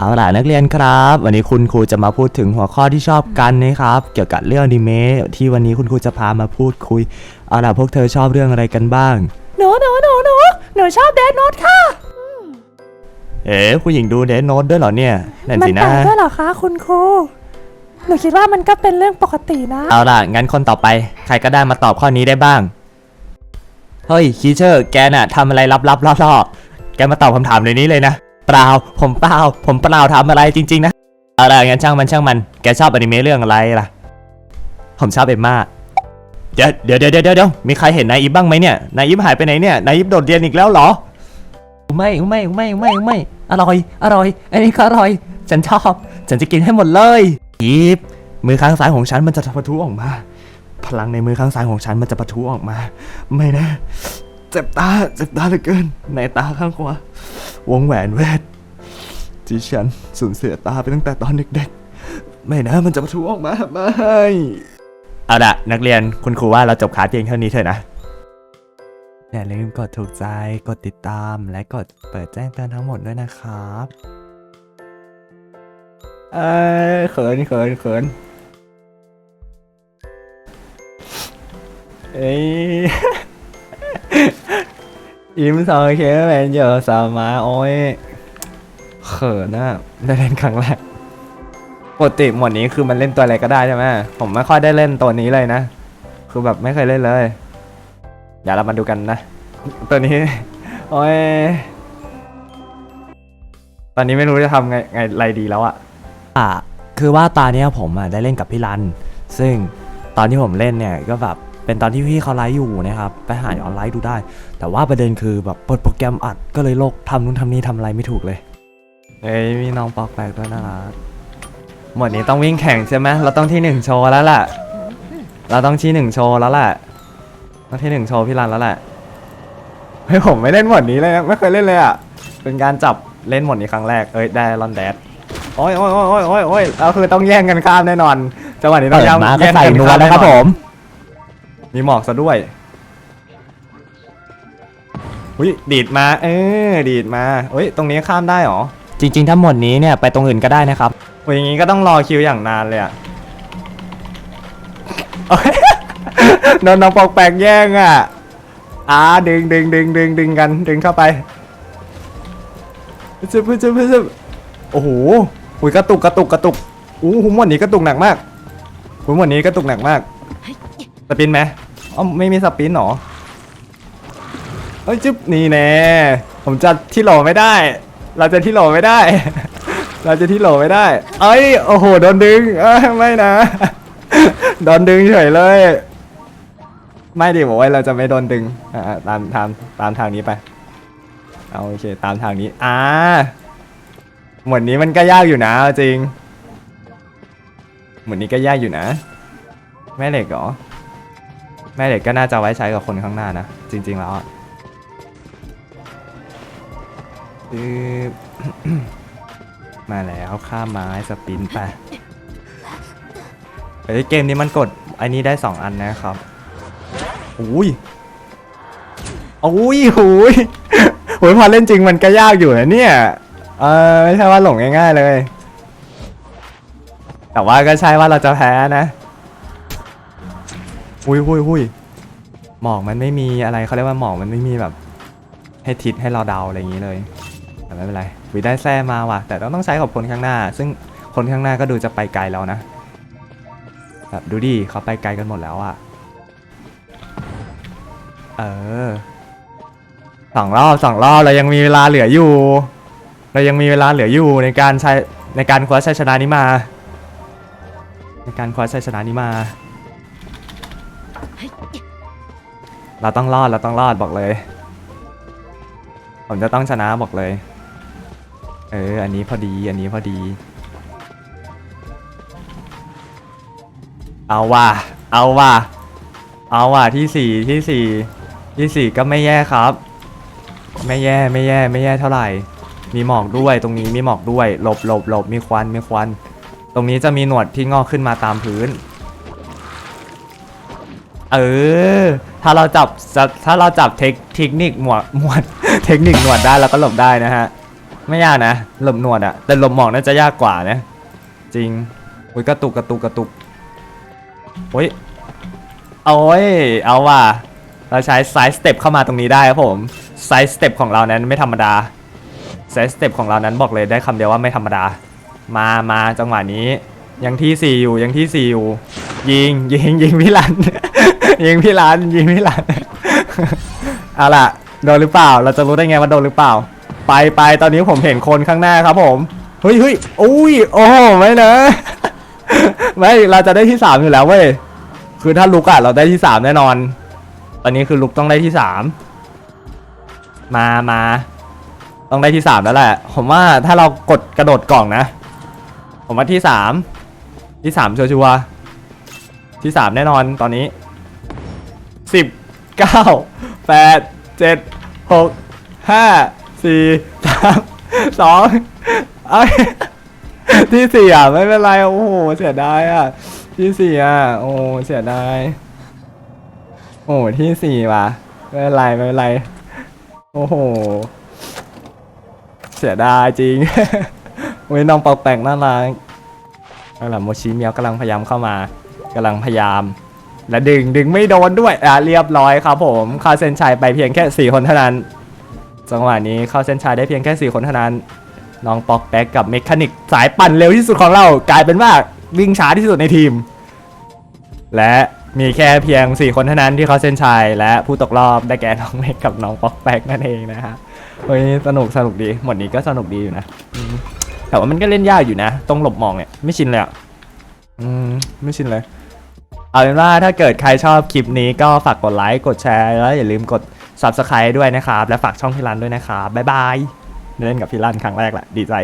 เอาล่ะนักเรียนครับ วันนี้คุณครูจะมาพูดถึงหัวข้อที่ชอบกันนะครับ เกี่ยวกับเรื่องอนิเมะที่วันนี้คุณครูจะพามาพูดคุย เอาล่ะพวกเธอชอบเรื่องอะไรกันบ้าง หนูหนูหนูหนูหนูชอบเดนโนตค่ะ เอ๋ผู้หญิงดูเดนโนตด้วยเหรอเนี่ยนั่นมัสินะ ต่างด้วยเหรอคะคุณครู หนูคิดว่ามันก็เป็นเรื่องปกตินะ เอาล่ะ งั้นคนต่อไป ใครก็ได้มาตอบข้อนี้ได้บ้าง เฮ้ยคีเชอร์ แกน่ะทำอะไรลับๆล่อๆแกมาตอบคำถามในนี้เลยนะ เปล่า ผมเปล่า ผมเปล่าทำอะไรจริง ๆ นะเอาล่ะงั้นช่างมันช่างมัน แกชอบอนิเมะเรื่องอะไรล่ะ ผมชอบเอมมาเดี๋ยวเดี๋ยวเดี๋ยวเดี๋ยวเดี๋ยวมีใครเห็นนายอิฟบ้างไหมเนี่ย นายอิฟหายไปไหนเนี่ย นายอิฟโดดเรียนอีกแล้วเหรอ ไม่ไม่ไม่ไม่ไม่อร่อย อร่อย อันนี้ก็อร่อย ฉันชอบ ฉันจะกินให้หมดเลย อิฟมือข้างซ้ายของฉันมันจะปะทุออกมา พลังในมือข้างซ้ายของฉันมันจะปะทุออกมา ไม่นะ เจ็บตา เจ็บตาเหลือเกิน ในตาข้างขวา วงแหวนเวทที่ฉันสูญเสียตาไปตั้งแต่ตอนเด็กๆ ไม่นะมันจะปะทุออกมาไม่ เอาละนักเรียนคุณครูว่าเราจบคลาสเพียงเท่านี้เถอะนะ อย่าลืมกดถูกใจ กดติดตาม และกดเปิดแจ้งเตือนทั้งหมดด้วยนะครับ เอ้ยเขินเขินเขินเอ้ย ยิ้มสองเคแมนเยอะสามาโอ้ยเขินอะได้เล่นครั้งแรกปกติหมวดนี้คือมันเล่นตัวอะไรก็ได้ใช่ไหมผมไม่ค่อยได้เล่นตัวนี้เลยนะ คือแบบไม่เคยเล่นเลย เดี๋ยวเรามาดูกันนะ ตัวนี้ โอ้ยตอนนี้ไม่รู้จะทำไงไงไรดีแล้วอะอะคือว่าตาเนี้ยผมอะได้เล่นกับพี่รัน ซึ่งตอนที่ผมเล่นเนี่ยก็แบบ เป็นตอนที่พี่เขาไลฟ์อยู่นะครับ ไปหาออนไลน์ดูได้ แต่ว่าประเด็นคือแบบเปิดโปรแกรมอัดก็เลยโลกทำนู่นทำนี่ทำอะไรไม่ถูกเลยเอ้ยมีน้องปอกแปลกด้วยนะรักหมดนี้ต้องวิ่งแข่งใช่ไหมเราต้องที่หนึ่งโชว์แล้วแหละเราต้องที่หนึ่งโชว์แล้วแหละต้องที่หนึ่งโชว์พี่รันแล้วแหละเฮ้ยผมไม่เล่นหมดนี้เลยนะไม่เคยเล่นเลยอะเป็นการจับเล่นหมดนี้ครั้งแรกเอ้ยได้ลอนแดดโอ้ยโอ้ยโอ้ยโอ้ยโอ้ยเราคือต้องแย่งกันข้ามแน่นอนจังหวะนี้ต้องแย่งแย่งกันข้ามแน่นอนมี หมอกซะด้วยอุ้ยดีดมา เออดีดมาเอ้ยตรงนี้ข้ามได้หรอ จริงๆ ถ้าหมดนี้เนี่ยไปตรงอื่นก็ได้นะครับโอ้ยอย่างนี้ก็ต้องรอคิวอย่างนานเลยอะโอ๊ยโดนน้องปอกแปลกแย่งอะอ่าดึงดึงดึงดึงดึงกันดึงเข้าไปซึบซึบซึบซึบโอ้โหหุยกระตุกกระตุกกระตุกอู้หูหมวดนี้กระตุกหนักมากหูหมวดนี้กระตุกหนักมาก สปินไหมอ๋อไม่มีสปินหรอเอ้ยจึ๊บนี่แน่ผมจะที่หล่อไม่ได้ เราจะที่หล่อไม่ได้ เราจะที่หล่อไม่ได้ เอ้ยโอ้โหโดนดึงเอ้ยไม่นะโดนดึงเฉยเลย ไม่ดิบอกว่าเราจะไม่โดนดึงอ่าตามตามตามทางนี้ไปเอาโอเคตามทางนี้อ่าหมวดนี้มันก็ยากอยู่นะจริงหมวดนี้ก็ยากอยู่นะ แม่เหล็กเหรอ แม่เหล็กก็น่าจะไว้ใช้กับคนข้างหน้านะ จริง ๆ แล้วอะปึ๊บมาแล้วข้ามไม้สปินไปเฮ้ยเกมนี้มันกดอันนี้ได้ 2 อันนะครับอุ้ยอุ้ยหูยโอ้ยพอเล่นจริงมันก็ยากอยู่นะเนี่ย เออไม่ใช่ว่าหลงง่ายๆเลย แต่ว่าก็ใช่ว่าเราจะแพ้นะ หุยหุยหุยหมอกมันไม่มีอะไรเขาเรียกว่าหมอกมันไม่มีแบบ ให้ทิศให้เราเดาอะไรอย่างนี้เลย แต่ไม่เป็นไรวิได้แซ่มาว่ะ แต่ต้องต้องใช้กับคนข้างหน้า ซึ่งคนข้างหน้าก็ดูจะไปไกลแล้วนะแบบดูดิเขาไปไกลกันหมดแล้วอะเออสองรอบสองรอบเรายังมีเวลาเหลืออยู่ เรายังมีเวลาเหลืออยู่ในการใช้ในการคว้าชัยชนะนี้มา ในการคว้าชัยชนะนี้มา เราต้องรอด เราต้องรอดบอกเลย ผมจะต้องชนะบอกเลย เออ อันนี้พอดี อันนี้พอดี เอาว่ะ เอาว่ะ เอาว่ะที่สี่ที่สี่ที่สี่ก็ไม่แย่ครับ ไม่แย่ไม่แย่ไม่แย่เท่าไหร่ มีหมอกด้วยตรงนี้มีหมอกด้วยหลบหลบหลบมีควันมีควัน ตรงนี้จะมีหนวดที่งอกขึ้นมาตามพื้น เออ ถ้าเราจับถ้าเราจับเทคเทคนิคหมวดหมวดเทคนิคหนวดได้เราก็หลบได้นะฮะ ไม่ยากนะหลบหนวดอะแต่หลบหมอกน่าจะยากกว่านะ จริงอุ้ยกระตุกกระตุกกระตุกโอ้ยโอ้ยเอาว่ะเราใช้ไซส์สเต็ปเข้ามาตรงนี้ได้ครับผมไซส์สเต็ปของเรานั้นไม่ธรรมดาไซส์สเต็ปของเรานั้นบอกเลยได้คำเดียวว่าไม่ธรรมดา มามาจังหวะนี้ ยังที่สี่อยู่ยังที่สี่อยู่ ยิงยิงยิงพี่ลัน ยิงพี่ลันยิงพี่ลันเอาล่ะโดนหรือเปล่า เราจะรู้ได้ไงว่าโดนหรือเปล่า ไปไปตอนนี้ผมเห็นคนข้างหน้าครับผมเฮ้ยเฮ้ยอุ้ยโอ้ไม่นะไม่เราจะได้ที่สามอยู่แล้วเว้ยคือถ้าลุกอะเราได้ที่สามแน่นอน ตอนนี้คือลุกต้องได้ที่สามมามาต้องได้ที่สามแล้วแหละ ผมว่าถ้าเรากดกระโดดกล่องนะ ผมว่าที่สามที่สามชัวร์ๆที่สามแน่นอนตอนนี้ สิบเก้าแปดเจ็ดหกห้าสี่สามสองเอ้ยที่สี่อะ ไม่เป็นไร โอ้โห เสียดายอะ ที่สี่อะ โอ้เสียดาย โอ้ที่สี่ว่ะ ไม่เป็นไร ไม่เป็นไร โอ้โห เสียดายจริงเว้ยน้องปอกแปลกน่ารักนั่นแหละโมชิเมียวกำลังพยายามเข้ามากำลังพยายาม และดึงดึงไม่โดนด้วยอะเรียบร้อยครับผมเข้าเส้นชัยไปเพียงแค่ 4 คนเท่านั้น จังหวะนี้เข้าเส้นชัยได้เพียงแค่ 4 คนเท่านั้น น้องปอกแป๊กกับเมคานิกสายปั่นเร็วที่สุดของเรา กลายเป็นว่าวิ่งช้าที่สุดในทีม และมีแค่เพียง 4 คนเท่านั้นที่เข้าเส้นชัยและผู้ตกรอบได้แก่น้องเมคกับน้องปอกแป๊กนั่นเองนะฮะเฮ้ยสนุกสนุกดีหมดนี้ก็สนุกดีอยู่นะแต่ว่ามันก็เล่นยากอยู่นะตรงหลบมองเนี่ยไม่ชินเลยอะอืมไม่ชินเลย เอาเป็นว่าถ้าเกิดใครชอบคลิปนี้ก็ฝากกดไลค์กดแชร์แล้วอย่าลืมกด Subscribe ด้วยนะครับ และฝากช่องพี่รันด้วยนะครับบ๊ายบายเล่นกับพี่รันครั้งแรกแหละดีใจ